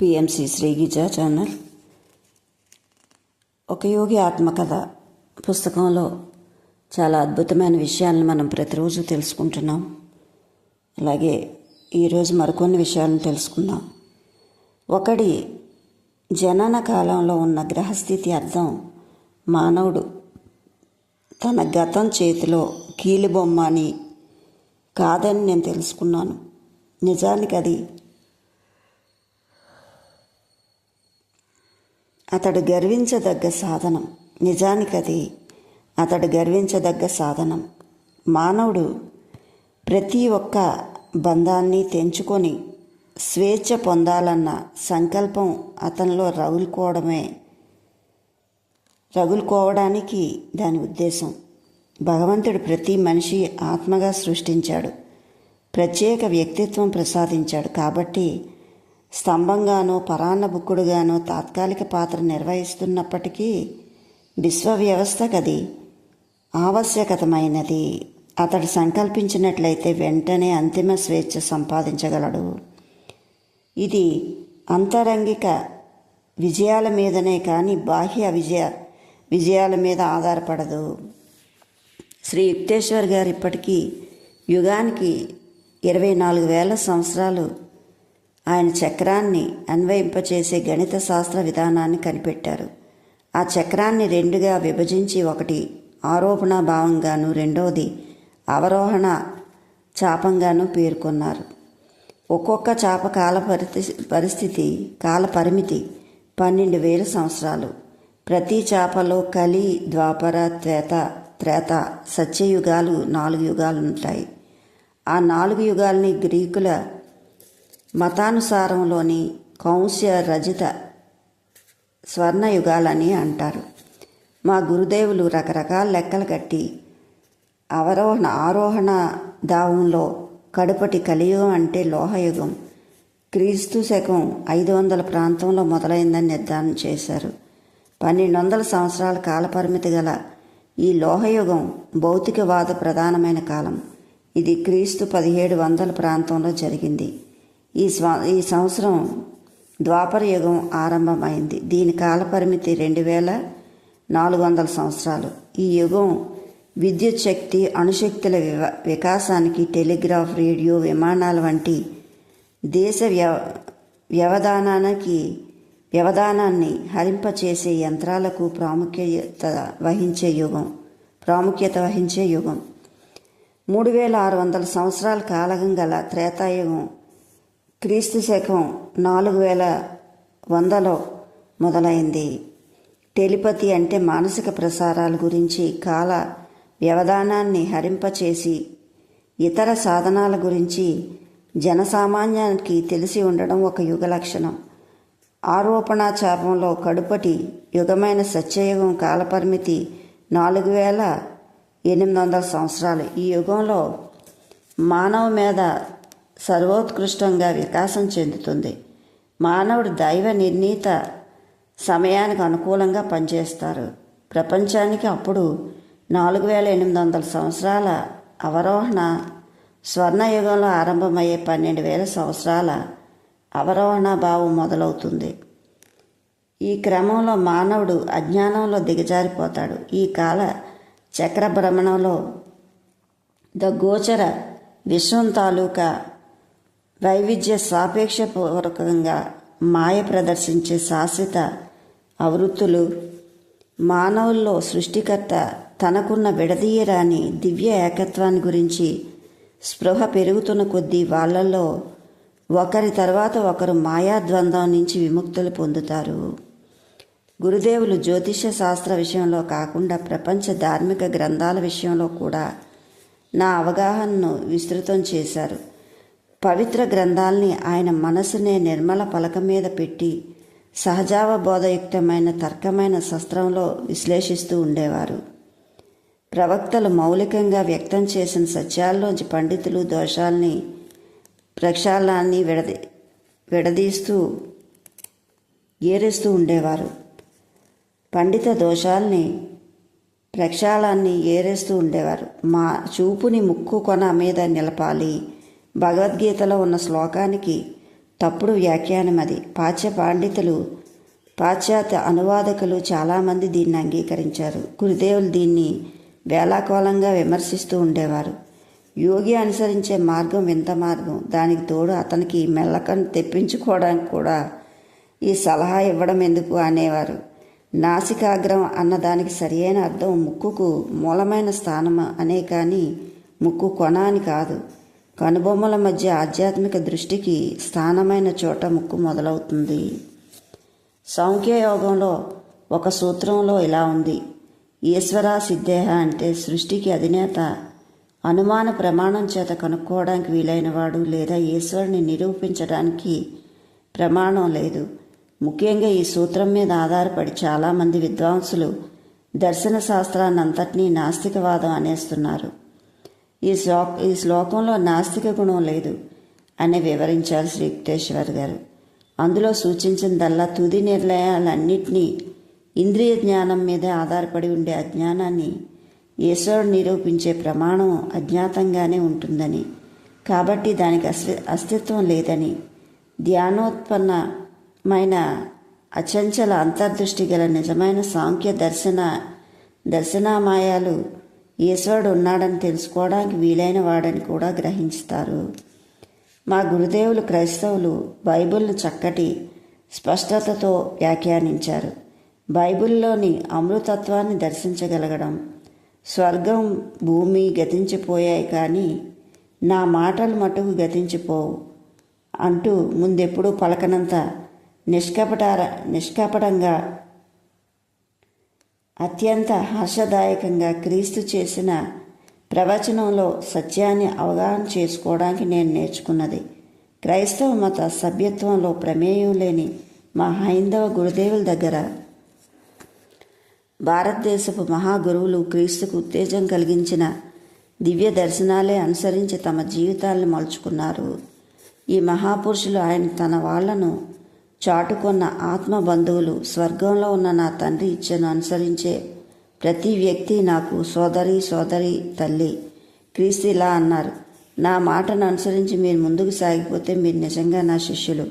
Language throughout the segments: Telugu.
పిఎంసి శ్రీగిజా ఛానల్ ఒక యోగి ఆత్మకథ పుస్తకంలో చాలా అద్భుతమైన విషయాలను మనం ప్రతిరోజు తెలుసుకుంటున్నాం. అలాగే ఈరోజు మరికొన్ని విషయాలను తెలుసుకుందాం. ఒకడి జనన కాలంలో ఉన్న గ్రహస్థితి అర్థం మానవుడు తన గతం చేతిలో కీలుబొమ్మ అని కాదని నేను తెలుసుకున్నాను. నిజానికి అది అతడు గర్వించదగ్గ సాధనం. నిజానికి అది అతడు గర్వించదగ్గ సాధనం. మానవుడు ప్రతి ఒక్క బంధాన్ని తెంచుకొని స్వేచ్ఛ పొందాలన్న సంకల్పం అతనిలో రగులుకోవడమే రగులుకోవడానికి దాని ఉద్దేశం. భగవంతుడు ప్రతి మనిషి ఆత్మగా సృష్టించాడు. ప్రత్యేక వ్యక్తిత్వం ప్రసాదించాడు. కాబట్టి స్తంభంగానో పరాన్నభుక్కుడుగానో తాత్కాలిక పాత్ర నిర్వహిస్తున్నప్పటికీ విశ్వ వ్యవస్థకది ఆవశ్యకతమైనది. అతడు సంకల్పించినట్లయితే వెంటనే అంతిమ స్వేచ్ఛ సంపాదించగలడు. ఇది అంతరంగిక విజయాల మీదనే కానీ బాహ్య విజయ విజయాల మీద ఆధారపడదు. శ్రీ యుక్తేశ్వర్ గారు ఇప్పటికీ యుగానికి ఇరవై నాలుగు వేల సంవత్సరాలు ఆయన చక్రాన్ని అన్వయింపచేసే గణిత శాస్త్ర విధానాన్ని కనిపెట్టారు. ఆ చక్రాన్ని రెండుగా విభజించి ఒకటి ఆరోపణ భావంగాను రెండవది అవరోహణ చాపంగాను పేర్కొన్నారు. ఒక్కొక్క చాప కాల పరిస్థితి కాల పరిమితి పన్నెండు వేల సంవత్సరాలు. ప్రతి చాపలో కలి ద్వాపర త్రేత త్రేత సత్యయుగాలు నాలుగు యుగాలు ఉంటాయి. ఆ నాలుగు యుగాల్ని గ్రీకుల మతానుసారంలోని కౌంస్య రజిత స్వర్ణయుగాలని అంటారు. మా గురుదేవులు రకరకాల లెక్కలు కట్టి అవరోహణ ఆరోహణ దావంలో కడుపటి కలియుగం అంటే లోహయుగం. క్రీస్తు శకం ఐదు వందల ప్రాంతంలో మొదలైందని నిర్ధారణ చేశారు. పన్నెండు వందల సంవత్సరాల కాలపరిమితి గల ఈ లోహయుగం భౌతికవాద ప్రధానమైన కాలం. ఇది క్రీస్తు పదిహేడు వందల ప్రాంతంలో జరిగింది. ఈ స్వ ఈ సంవత్సరం ద్వాపర యుగం ఆరంభమైంది. దీని కాలపరిమితి రెండు వేల నాలుగు వందల సంవత్సరాలు. ఈ యుగం విద్యుత్ శక్తి అణుశక్తుల వివ వికాసానికి టెలిగ్రాఫ్ రేడియో విమానాల వంటి దేశ వ్య వ్యవధానానికి వ్యవధానాన్ని హరింపచేసే యంత్రాలకు ప్రాముఖ్యత వహించే యుగం ప్రాముఖ్యత వహించే యుగం. మూడు వేల ఆరు వందల సంవత్సరాల కాలగం గల త్రేతాయుగం క్రీస్తు శకం నాలుగు వేల వందలో మొదలైంది. టెలిపతి అంటే మానసిక ప్రసారాల గురించి కాల వ్యవధానాన్ని హరింపచేసి ఇతర సాధనాల గురించి జనసామాన్యానికి తెలిసి ఉండడం ఒక యుగ లక్షణం. ఆరోపణ చాపంలో కడుపటి యుగమైన సత్యయుగం కాలపరిమితి నాలుగు వేల ఎనిమిది వందల సంవత్సరాలు. ఈ యుగంలో మానవ మీద సర్వోత్కృష్టంగా వికాసం చెందుతుంది. మానవుడు దైవ నిర్ణీత సమయానికి అనుకూలంగా పనిచేస్తారు. ప్రపంచానికి అప్పుడు నాలుగు వేల ఎనిమిది వందల సంవత్సరాల అవరోహణ స్వర్ణయుగంలో ఆరంభమయ్యే పన్నెండు వేల సంవత్సరాల అవరోహణ భావం మొదలవుతుంది. ఈ క్రమంలో మానవుడు అజ్ఞానంలో దిగజారిపోతాడు. ఈ కాల చక్రభ్రమణంలో ద గోచర విశ్వం తాలూకా వైవిధ్య సాపేక్షపూర్వకంగా మాయ ప్రదర్శించే శాశ్వత అవృత్తులు మానవుల్లో సృష్టికర్త తనకున్న విడదీయరాని దివ్య ఏకత్వాన్ని గురించి స్పృహ పెరుగుతున్న కొద్దీ వాళ్ళల్లో ఒకరి తర్వాత ఒకరు మాయాద్వంద్వం నుంచి విముక్తులు పొందుతారు. గురుదేవులు జ్యోతిష శాస్త్ర విషయంలో కాకుండా ప్రపంచ ధార్మిక గ్రంథాల విషయంలో కూడా నా అవగాహనను విస్తృతం చేశారు. పవిత్ర గ్రంథాల్ని ఆయన మనసునే నిర్మల పలక మీద పెట్టి సహజావబోధయుక్తమైన తర్కమైన శస్త్రంలో విశ్లేషిస్తూ ఉండేవారు. ప్రవక్తలు మౌలికంగా వ్యక్తం చేసిన సత్యాల్లోంచి పండితులు దోషాల్ని ప్రక్షాళాన్ని విడది విడదీస్తూ ఏరేస్తూ ఉండేవారు. పండిత దోషాల్ని ప్రక్షాళాన్ని ఏరేస్తూ ఉండేవారు. మా చూపుని ముక్కు కొన మీద నిలపాలి భగవద్గీతలో ఉన్న శ్లోకానికి తప్పుడు వ్యాఖ్యానం అది. పాశ్చ పాండితులు పాశ్చాత్య అనువాదకులు చాలామంది దీన్ని అంగీకరించారు. గురుదేవులు దీన్ని వేలాకోలంగా విమర్శిస్తూ ఉండేవారు. యోగి అనుసరించే మార్గం వింత మార్గం. దానికి తోడు అతనికి మెల్లకను తెప్పించుకోవడానికి కూడా ఈ సలహా ఇవ్వడం ఎందుకు అనేవారు. నాసికాగ్రం అన్నదానికి సరియైన అర్థం ముక్కుకు మూలమైన స్థానం అనే కానీ ముక్కు కొన అని కాదు. కనుబొమ్మల మధ్య ఆధ్యాత్మిక దృష్టికి స్థానమైన చోట ముక్కు మొదలవుతుంది. సాంఖ్యయోగంలో ఒక సూత్రంలో ఇలా ఉంది. ఈశ్వర సిద్ధేహ అంటే సృష్టికి అధినేత. అనుమాన ప్రమాణం చేత కనుక్కోవడానికి వీలైనవాడు లేదా ఈశ్వరుని నిరూపించడానికి ప్రమాణం లేదు. ముఖ్యంగా ఈ సూత్రం మీద ఆధారపడి చాలామంది విద్వాంసులు దర్శన శాస్త్రాన్ని అంతటినీ నాస్తికవాదం అనేస్తున్నారు. ఈ శ్లో ఈ శ్లోకంలో నాస్తిక గుణం లేదు అని వివరించారు శ్రీకుటేశ్వర్ గారు. అందులో సూచించిందల్లా తుది నిర్ణయాలన్నింటినీ ఇంద్రియ జ్ఞానం మీదే ఆధారపడి ఉండే అజ్ఞానాన్ని ఈశ్వరుడు నిరూపించే ప్రమాణం అజ్ఞాతంగానే ఉంటుందని కాబట్టి దానికి అస్తి అస్తిత్వం లేదని ధ్యానోత్పన్నమైన అచంచల అంతర్దృష్టి గల నిజమైన సాంఖ్య దర్శన దర్శనామాయాలు ఈశ్వరుడు ఉన్నాడని తెలుసుకోవడానికి వీలైన వాడని కూడా గ్రహించుతారు. మా గురుదేవులు క్రైస్తవులు బైబిల్ను చక్కటి స్పష్టతతో వ్యాఖ్యానించారు. బైబిల్లోని అమృతత్వాన్ని దర్శించగలగడం స్వర్గం భూమి గతించిపోయాయి కానీ నా మాటలు మటుకు గతించిపోవు అంటూ ముందెప్పుడూ పలకనంత నిష్కపట నిష్కపటంగా అత్యంత హర్షదాయకంగా క్రీస్తు చేసిన ప్రవచనంలో సత్యాన్ని అవగాహన చేసుకోవడానికి నేను నేర్చుకున్నది. క్రైస్తవ మత సభ్యత్వంలో ప్రమేయం లేని మా హైందవ గురుదేవుల దగ్గర భారతదేశపు మహాగురువులు క్రీస్తుకు ఉత్తేజం కలిగించిన దివ్య దర్శనాలే అనుసరించి తమ జీవితాలను మలుచుకున్నారు. ఈ మహాపురుషులు ఆయన తన వాళ్ళను చాటుకున్న ఆత్మ బంధువులు స్వర్గంలో ఉన్న నా తండ్రి ఇచ్చను అనుసరించే ప్రతి వ్యక్తి నాకు సోదరి సోదరి తల్లి క్రీస్తు ఇలా అన్నారు. నా మాటను అనుసరించి మీరు ముందుకు సాగిపోతే మీరు నిజంగా నా శిష్యులు.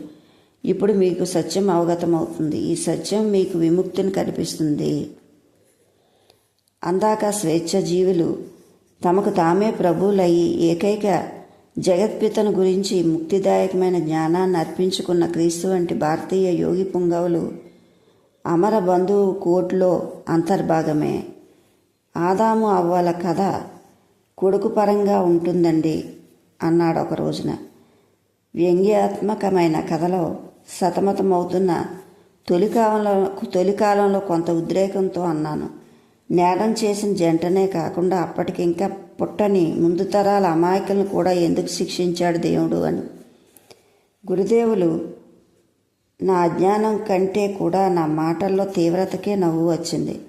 ఇప్పుడు మీకు సత్యం అవగతమవుతుంది. ఈ సత్యం మీకు విముక్తిని కనిపిస్తుంది అందాక స్వేచ్ఛ జీవులు తమకు తామే ప్రభువులయ్యి ఏకైక జగత్పితను గురించి ముక్తిదాయకమైన జ్ఞానాన్ని అర్పించుకున్న క్రీస్తు వంటి భారతీయ యోగి పుంగవులు అమర బంధువు కోట్లో అంతర్భాగమే. ఆదాము అవ్వాల కథ కొడుకు పరంగా ఉంటుందండి అన్నాడు ఒక రోజున. వ్యంగ్యాత్మకమైన కథలో సతమతమవుతున్న తొలికాలంలో తొలికాలంలో కొంత ఉద్రేకంతో అన్నాను. నేరం చేసిన జంటనే కాకుండా అప్పటికింకా పుట్టని ముందు తరాల అమాయకులను కూడా ఎందుకు శిక్షించాడు దేవుడు అని. గురుదేవులు నా అజ్ఞానం కంటే కూడా నా మాటల్లో తీవ్రతకే నవ్వు వచ్చింది.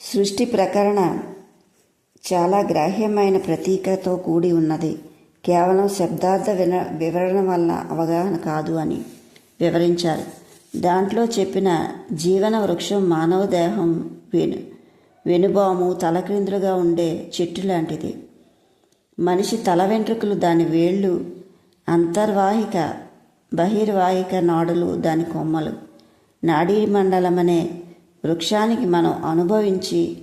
సృష్టి ప్రకరణ చాలా గ్రాహ్యమైన ప్రతీకతో కూడి ఉన్నది. కేవలం శబ్దార్థ విన వివరణ వల్ల అవగాహన కాదు అని వివరించారు. దాంట్లో చెప్పిన జీవన వృక్షం మానవ దేహం వేణు వెనుబాము తలక్రిందులుగా ఉండే చెట్టు లాంటిది. మనిషి తల వెంట్రుకలు దాని వేళ్ళు అంతర్వాహిక బహిర్వాహిక నాడులు దాని కొమ్మలు. నాడీ మండలం అనే వృక్షానికి మనం అనుభవించి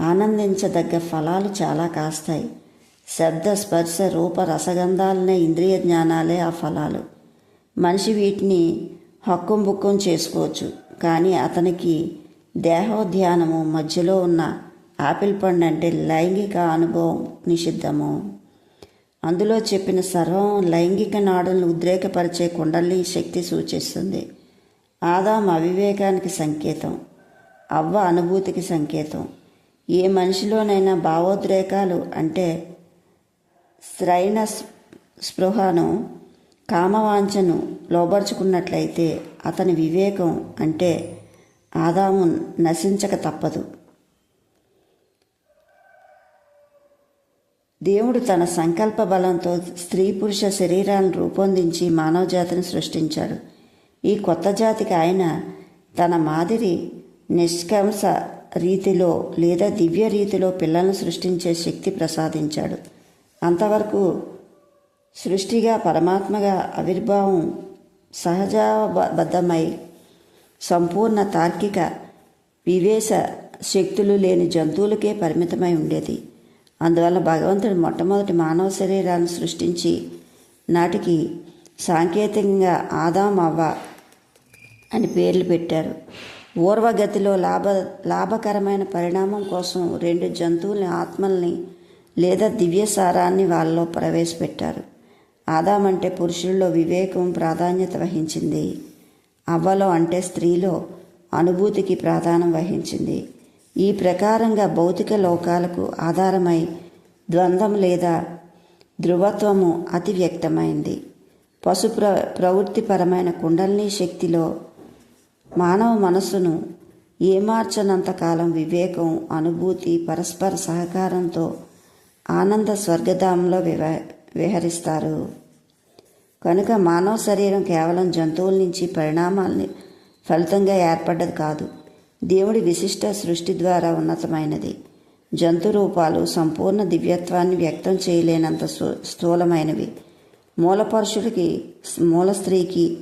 ఆనందించదగ్గ ఫలాలు చాలా కాస్తాయి. శబ్ద స్పర్శ రూప రసగంధాలనే ఇంద్రియ జ్ఞానాలే ఆ ఫలాలు. మనిషి వీటిని హక్కుం బుక్కం చేసుకోవచ్చు కానీ అతనికి దేహోధ్యానము మధ్యలో ఉన్న ఆపిల్ పండు అంటే లైంగిక అనుభవం నిషిద్ధము. అందులో చెప్పిన సర్వం లైంగిక నాడులను ఉద్రేకపరిచే కుండలి శక్తి సూచిస్తుంది. ఆదాం అవివేకానికి సంకేతం అవ్వ అనుభూతికి సంకేతం. ఏ మనిషిలోనైనా భావోద్రేకాలు అంటే శ్రైణ స్పృహను కామవాంఛను లోబరుచుకున్నట్లయితే అతని వివేకం అంటే ఆదాము నశించక తప్పదు. దేవుడు తన సంకల్ప బలంతో స్త్రీ పురుష శరీరాలను రూపొందించి మానవ జాతిని సృష్టించాడు. ఈ కొత్త జాతికి ఆయన తన మాదిరి నిష్కంస రీతిలో లేదా దివ్య రీతిలో పిల్లలను సృష్టించే శక్తి ప్రసాదించాడు. అంతవరకు సృష్టిగా పరమాత్మగా ఆవిర్భావం సహజాబద్ధమై సంపూర్ణ తార్కిక వివేశ శక్తులు లేని జంతువులకే పరిమితమై ఉండేది. అందువల్ల భగవంతుడు మొట్టమొదటి మానవ శరీరాన్ని సృష్టించి నాటికి సాంకేతికంగా ఆదాం అవ్వ అని పేర్లు పెట్టారు. ఊర్వగతిలో లాభ లాభకరమైన పరిణామం కోసం రెండు జంతువుల ఆత్మల్ని లేదా దివ్యసారాన్ని వాళ్ళలో ప్రవేశపెట్టారు. ఆదామంటే పురుషుల్లో వివేకం ప్రాధాన్యత వహించింది. అవ్వలో అంటే స్త్రీలో అనుభూతికి ప్రాధాన్యం వహించింది. ఈ ప్రకారంగా భౌతిక లోకాలకు ఆధారమై ద్వంద్వం లేదా ధృవత్వము అతి వ్యక్తమైంది. పశు ప్ర ప్రవృత్తిపరమైన కుండలిని శక్తిలో మానవ మనస్సును ఏమార్చనంతకాలం వివేకం అనుభూతి పరస్పర సహకారంతో ఆనంద స్వర్గధామంలో వివ విహరిస్తారు కనుక మానవ శరీరం కేవలం జంతువుల నుంచి పరిణామాల్ని ఫలితంగా ఏర్పడ్డది కాదు. దేవుడి విశిష్ట సృష్టి ద్వారా ఉన్నతమైనది. జంతు రూపాలు సంపూర్ణ దివ్యత్వాన్ని వ్యక్తం చేయలేనంత స్థూ- స్థూలమైనవి. మూలపరుషుడికి మూల స్త్రీకి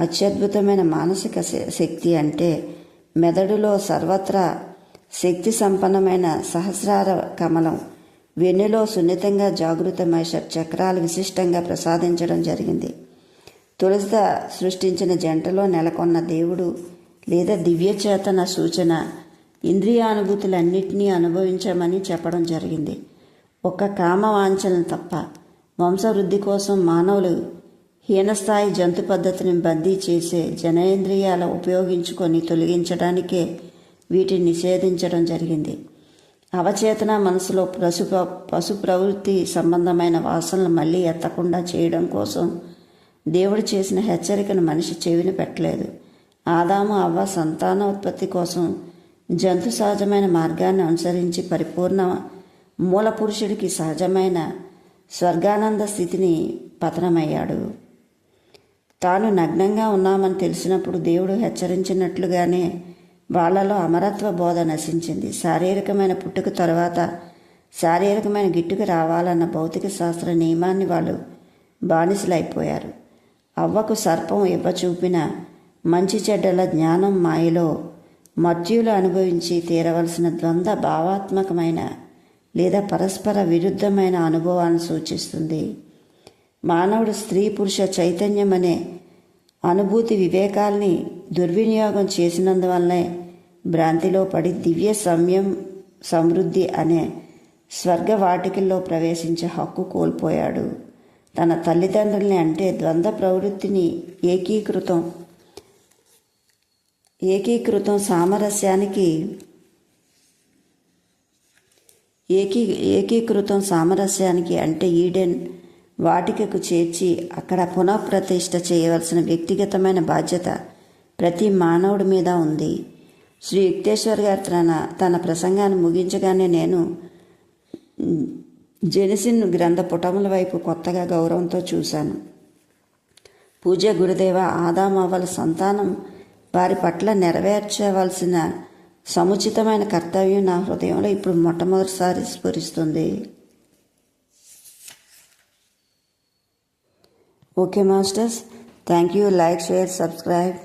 అత్యద్భుతమైన మానసిక శ- శక్తి అంటే మెదడులో సర్వత్రా శక్తి సంపన్నమైన సహస్రార కమలం. వెన్నులో సున్నితంగా జాగృతమై చక్రాలు విశిష్టంగా ప్రసాదించడం జరిగింది. తొలుత సృష్టించిన జంటలో నెలకొన్న దేవుడు లేదా దివ్యచేతన సూచన ఇంద్రియానుభూతులన్నింటినీ అనుభవించమని చెప్పడం జరిగింది. ఒక్క కామవాంఛలను తప్ప వంశవృద్ధి కోసం మానవులు హీనస్థాయి జంతు పద్ధతిని బందీ చేసే జనేంద్రియాల ఉపయోగించుకొని తొలగించడానికే వీటిని నిషేధించడం జరిగింది. అవచేతన మనసులో పశు పశు ప్రవృత్తి సంబంధమైన వాసనలు మళ్ళీ ఎత్తకుండా చేయడం కోసం దేవుడు చేసిన హెచ్చరికను మనిషి చెవిని పెట్టలేదు. ఆదాము అవ్వ సంతానోత్పత్తి కోసం జంతు సహజమైన మార్గాన్ని అనుసరించి పరిపూర్ణ మూల పురుషుడికి సహజమైన స్వర్గానంద స్థితిని పతనమయ్యాడు. తాను నగ్నంగా ఉన్నామని తెలిసినప్పుడు దేవుడు హెచ్చరించినట్లుగానే వాళ్ళలో అమరత్వ బోధ నశించింది. శారీరకమైన పుట్టుక తర్వాత శారీరకమైన గిట్టుకు రావాలన్న భౌతిక శాస్త్ర నియమాన్ని వాళ్ళు బానిసలైపోయారు. అవ్వకు సర్పం ఇవ్వచూపిన మంచి చెడ్డల జ్ఞానం మాయలో మత్యులు అనుభవించి తీరవలసిన ద్వంద్వ భావాత్మకమైన లేదా పరస్పర విరుద్ధమైన అనుభవాన్ని సూచిస్తుంది. మానవుడు స్త్రీ పురుష చైతన్యం అనే అనుభూతి వివేకాల్ని దుర్వినియోగం చేసినందువల్లనే భ్రాంతిలో పడి దివ్య సమ్యం సమృద్ధి అనే స్వర్గ వాటికల్లో ప్రవేశించే హక్కు కోల్పోయాడు. తన తల్లిదండ్రుల్ని అంటే ద్వంద్వ ప్రవృత్తిని ఏకీకృతం ఏకీకృతం సామరస్యానికి ఏకీ ఏకీకృతం సామరస్యానికి అంటే ఈడెన్ వాటికకు చేర్చి అక్కడ పునఃప్రతిష్ఠ చేయవలసిన వ్యక్తిగతమైన బాధ్యత ప్రతి మానవుడి మీద ఉంది. శ్రీ యుక్తేశ్వర్ గారు తన తన ప్రసంగాన్ని ముగించగానే నేను జెనిసిన్ గ్రంథ పుటముల వైపు కొత్తగా గౌరవంతో చూశాను. పూజ గురుదేవ ఆదామవ్వల సంతానం వారి పట్ల నెరవేర్చవలసిన సముచితమైన కర్తవ్యం నా హృదయంలో ఇప్పుడు మొట్టమొదటిసారి స్ఫురిస్తుంది. Okay masters thank you. Like share subscribe.